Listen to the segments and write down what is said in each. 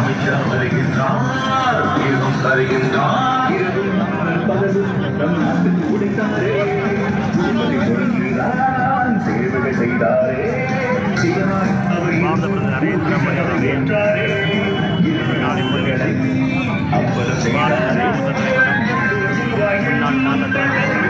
அமைச்சர் வருகின்றார் தீர்வம் தருகின்றார் இரவில் நாங்கள் பலரும் நம் நாட்டுக்கு உடைத்தாரே சேவை செய்தாரே நரேந்திர மோடி அவர்கள் என்றாரே அப்பலம் செய்தாரே முன்னாள்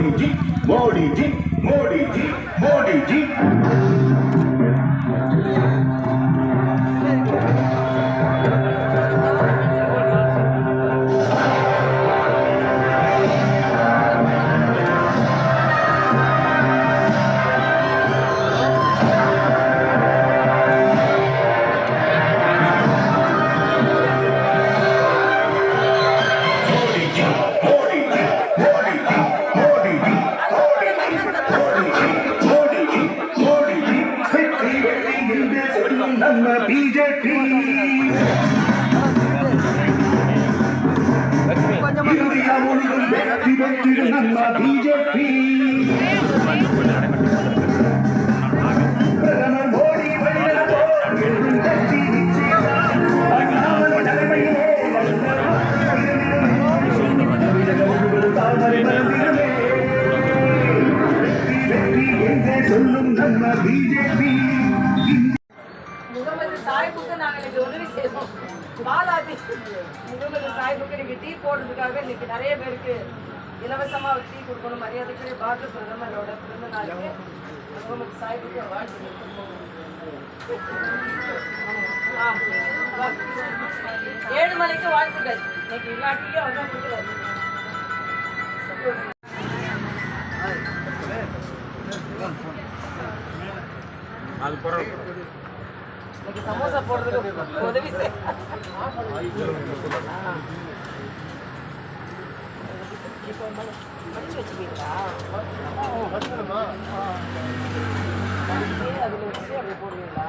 Modi ji, Modi ji, Modi ji, Modi ji. Modi ji, Modi ji. ನಮ್ಮ ಬಿಜೆಪಿ ವ್ಯಕ್ತಿ ವ್ಯಕ್ತಿಗಳು ನಮ್ಮ ಬಿಜೆಪಿ ಪ್ರಧಾನ ಮೋದಿ சொல்லும் நம்ம பிஜேபி வாய்ப்புக்கு சாஹிப்புக்கு இன்னைக்கு டீ போடுறதுக்காக இன்னைக்கு நிறைய பேருக்கு இலவசமா டீ கொடுக்கணும். மரியாதைக்குரிய பாரத பிரதமரோட பிறந்த நாளுக்கு முகமது சாஹிப்புக்கு வாழ்த்து ஏழு மலைக்கு வாழ்த்துக்கள். இன்னைக்கு எல்லா டீயும் அவங்க அவர் அது கொடுக்குறாரு இன்னைக்கு சமோசா போடுறதுக்கு உதவி செய். இப்போ படிச்சு வச்சுக்கிறீங்களா படிச்சு அதில் வச்சு அப்படியே போடுவீங்களா?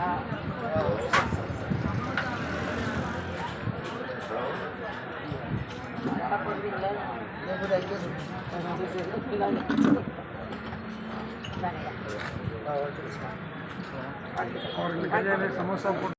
அடா போடுவீங்களா? அவர்களுக்கு और समोसा